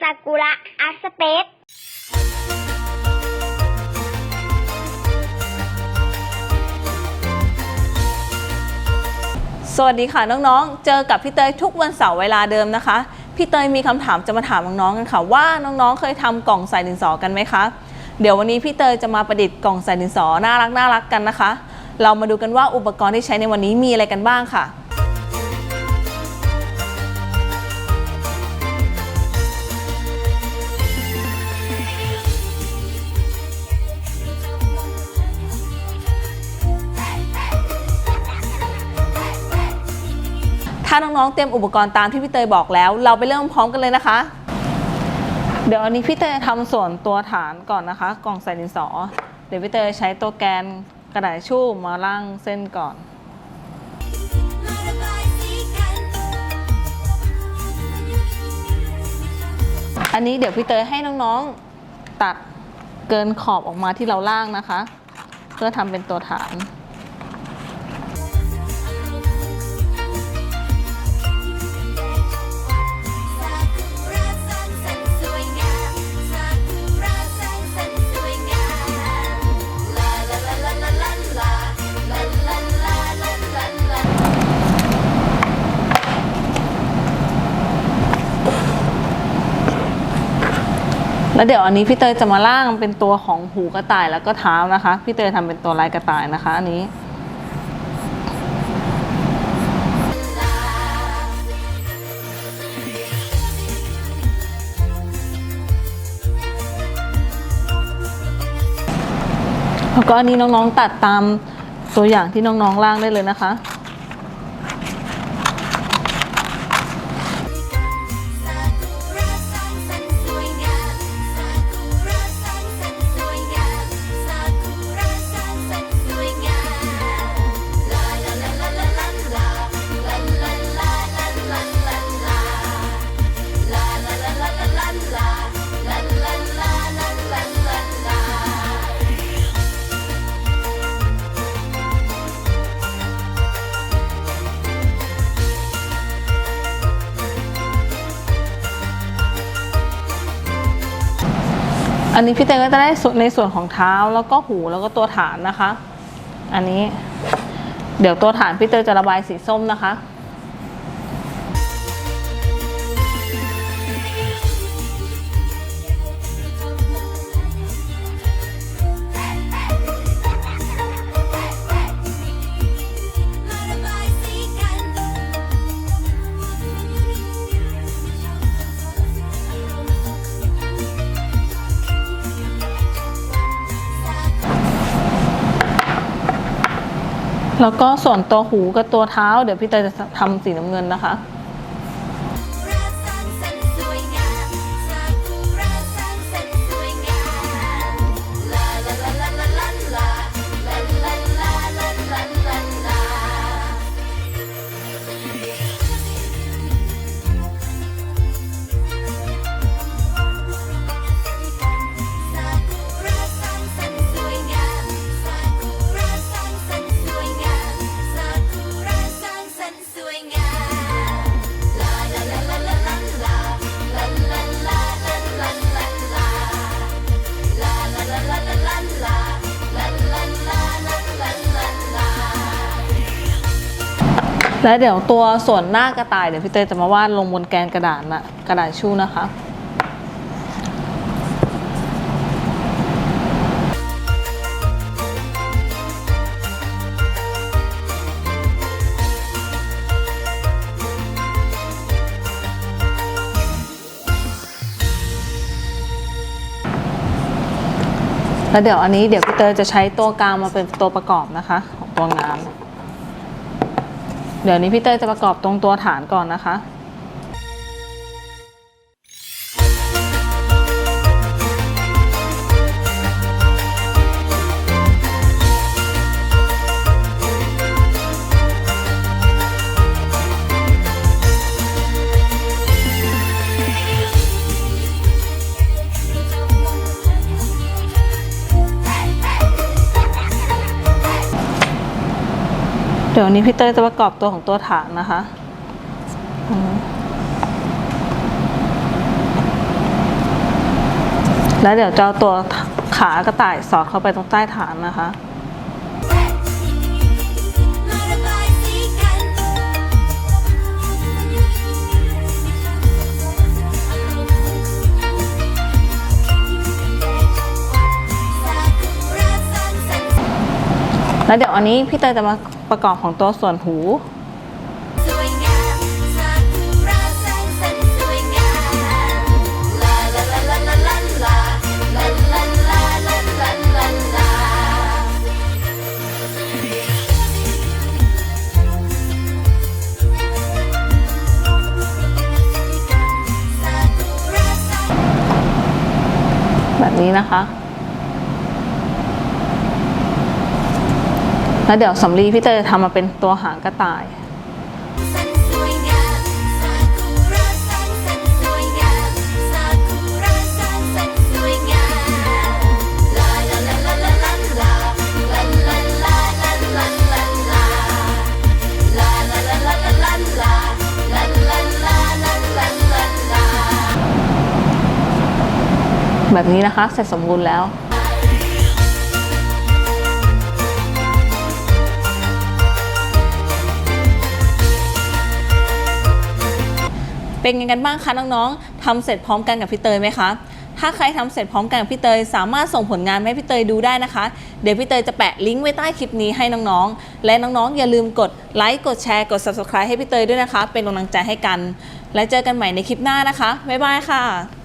ซากุระอาร์สเปซสวัสดีค่ะน้องๆ เจอกับพี่เตยทุกวันเสาร์เวลาเดิมนะคะ พี่เตยมีคำถามจะมาถามน้องๆกันค่ะ ว่าน้องๆ เคยทำกล่องใส่ดินสอกันไหมคะ เดี๋ยววันนี้พี่เตยจะมาประดิษฐ์กล่องใส่ดินสอน่ารักน่ารักกันนะคะ เรามาดูกันว่าอุปกรณ์ที่ใช้ในวันนี้มีอะไรกันบ้างค่ะ ถ้าน้องๆเตรียมอุปกรณ์ตามที่พี่เตยบอกแล้ว เราไปเริ่มพร้อมกันเลยนะคะ เดี๋ยวอันนี้พี่เตยทำส่วนตัวฐานก่อนนะคะ กล่องใส่ดินสอ เดี๋ยวพี่เตยใช้ตัวแกนกระดาษทิชชู่มาล่างเส้นก่อน อันนี้เดี๋ยวพี่เตยให้น้องๆตัดเกินขอบออกมาที่เราล่างนะคะ เพื่อทำเป็นตัวฐาน แล้วเดี๋ยวอันนี้พี่เตยจะมาล่างเป็นตัวของหูกระต่ายแล้วก็เท้านะคะ พี่เตยทำเป็นตัวลายกระต่ายนะคะอันนี้แล้วก็อันนี้น้องๆตัดตามตัวอย่างที่น้องๆล่างได้เลยนะคะ อันนี้พี่เตยก็จะได้ในส่วนของเท้าแล้วก็หูแล้วก็ตัวฐานนะคะ อันนี้ เดี๋ยวตัวฐานพี่เตยจะระบายสีส้มนะคะ แล้วก็ส่วนตัวหูกับตัวเท้า เดี๋ยวพี่เตยจะทำสีน้ำเงินนะคะ และเดี๋ยวตัวส่วนหน้ากระต่ายเดี๋ยวพี่เตยจะมาวาดลงบนแกนกระดาษนะกระดาษชู่นะคะแล้วเดี๋ยวอันนี้เดี๋ยวพี่เตยจะใช้ตัวกลางมาเป็นตัวประกอบนะคะ ของตัวงาน เดี๋ยวนี้พี่เตยจะประกอบตรงตัวฐานก่อนนะคะ ดี๋ยวนี้พี่เตยจะประกอบตัวของตัวฐานนะคะแล้วเดี๋ยวจะเอาตัวขากระต่ายสอดเข้าไปตรงใต้ฐานนะคะแล้วเดี๋ยวอันนี้พี่เตยจะมา ประกอบของตัวส่วนหูแบบนี้นะคะ แล้วเดี๋ยวสำลีพี่เตยจะทำมาเป็นตัวหางกระต่ายแบบนี้นะคะ เสร็จสมบูรณ์แล้ว เป็นยังไงกันบ้างคะน้องๆทำเสร็จพร้อมกันกับพี่เตยไหมคะถ้าใครทำเสร็จพร้อมกันกับพี่เตย สามารถส่งผลงานให้พี่เตยดูได้นะคะ เดี๋ยวพี่เตยจะแปะลิงก์ไว้ใต้คลิปนี้ให้น้องๆ และน้องๆ อย่าลืมกดไลค์ กดแชร์ กด subscribe ให้พี่เตยด้วยนะคะ เป็นกำลังใจให้กัน และเจอกันใหม่ในคลิปหน้านะคะ บ๊ายบายค่ะ